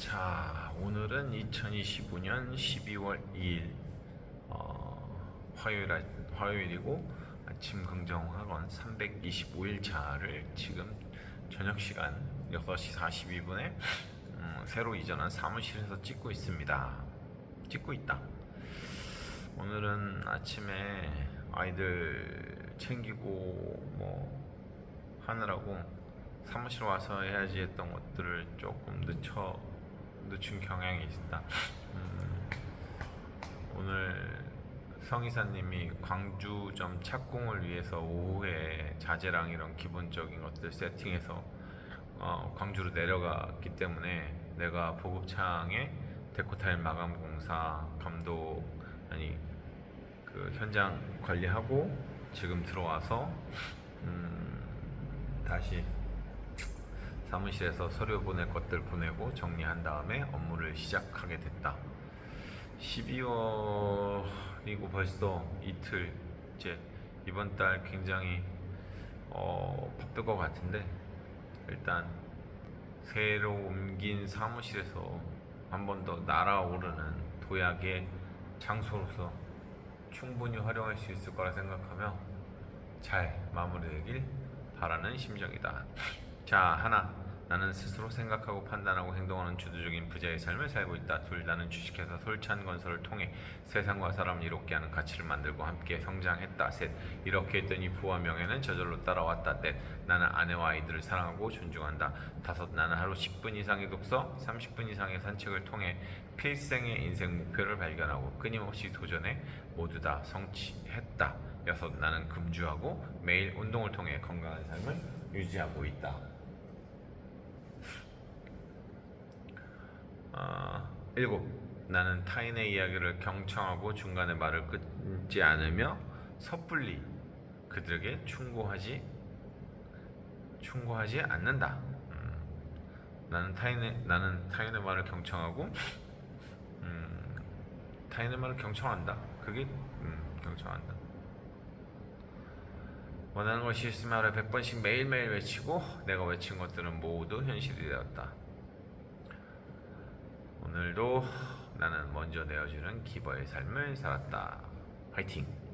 자, 오늘은 2025년 12월 2일 어, 화요일 아- 화요일이고 아침 긍정학원 325일 차를 지금 저녁 시간 6시 42분에 음, 새로 이전한 사무실에서 찍고 있습니다. 찍고 있다. 오늘은 아침에 아이들 챙기고 뭐 하느라고 사무실 와서 해야지 했던 것들을 조금 늦춰 늦춘 경향이 있다. 음, 오늘 성이사님이 광주점 착공을 위해서 오후에 자재랑 이런 기본적인 것들 세팅해서 어, 광주로 내려갔기 때문에 내가 보급창에 데코타일 마감 공사 감독 아니 그 현장 관리하고 지금 들어와서 음, 다시 사무실에서 서류 보낼 것들 보내고 정리한 다음에 업무를 시작하게 됐다. 12월이고 벌써 이틀째 이번 달 굉장히 어, 바쁠 것 같은데 일단 새로 옮긴 사무실에서 한 번 더 날아오르는 도약의 장소로서 충분히 활용할 수 있을 거라 생각하며 잘 마무리되길 바라는 심정이다. 자, 하나. 나는 스스로 생각하고 판단하고 행동하는 주도적인 부자의 삶을 살고 있다. 둘, 나는 주식회사 솔찬 건설을 통해 세상과 사람을 이롭게 하는 가치를 만들고 함께 성장했다. 셋, 이렇게 했더니 부와 명예는 저절로 따라왔다. 넷, 나는 아내와 아이들을 사랑하고 존중한다. 다섯, 나는 하루 10분 이상의 독서, 30분 이상의 산책을 통해 필생의 인생 목표를 발견하고 끊임없이 도전해 모두 다 성취했다. 여섯, 나는 금주하고 매일 운동을 통해 건강한 삶을 유지하고 있다. 어, 일곱 나는 타인의 이야기를 경청하고 중간에 말을 끊지 않으며 섣불리 그들에게 충고하지 충고하지 않는다. 음, 나는 타인의 나는 타인의 말을 경청하고 음, 타인의 말을 경청한다. 그게 음, 경청한다. 원하는 것이 있으면 하루에 100번씩 매일매일 외치고 내가 외친 것들은 모두 현실이 되었다. 오늘도 나는 먼저 내어주는 기버의 삶을 살았다. 화이팅!